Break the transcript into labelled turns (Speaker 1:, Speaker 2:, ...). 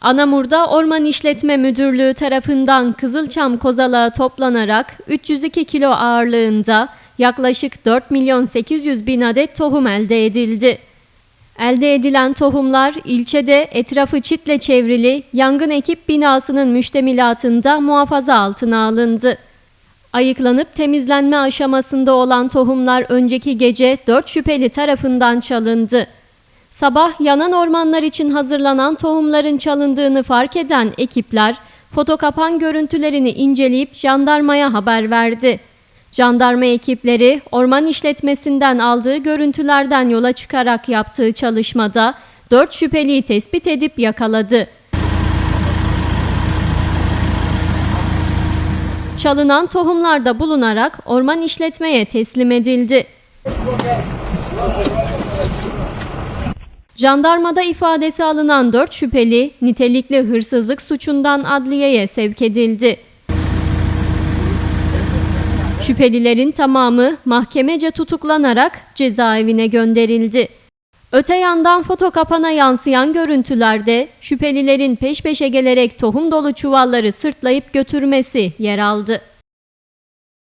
Speaker 1: Anamur'da Orman İşletme Müdürlüğü tarafından Kızılçam kozalağı toplanarak 302 kilo ağırlığında yaklaşık 4 milyon 800 bin adet tohum elde edildi. Elde edilen tohumlar ilçede etrafı çitle çevrili yangın ekip binasının müştemilatında muhafaza altına alındı. Ayıklanıp temizlenme aşamasında olan tohumlar önceki gece 4 şüpheli tarafından çalındı. Sabah yanan ormanlar için hazırlanan tohumların çalındığını fark eden ekipler fotokapan görüntülerini inceleyip jandarmaya haber verdi. Jandarma ekipleri orman işletmesinden aldığı görüntülerden yola çıkarak yaptığı çalışmada 4 şüpheliyi tespit edip yakaladı. Çalınan tohumlarda bulunarak orman işletmeye teslim edildi. Jandarmada ifadesi alınan 4 şüpheli nitelikli hırsızlık suçundan adliyeye sevk edildi. Şüphelilerin tamamı mahkemece tutuklanarak cezaevine gönderildi. Öte yandan foto kapana yansıyan görüntülerde şüphelilerin peş peşe gelerek tohum dolu çuvalları sırtlayıp götürmesi yer aldı.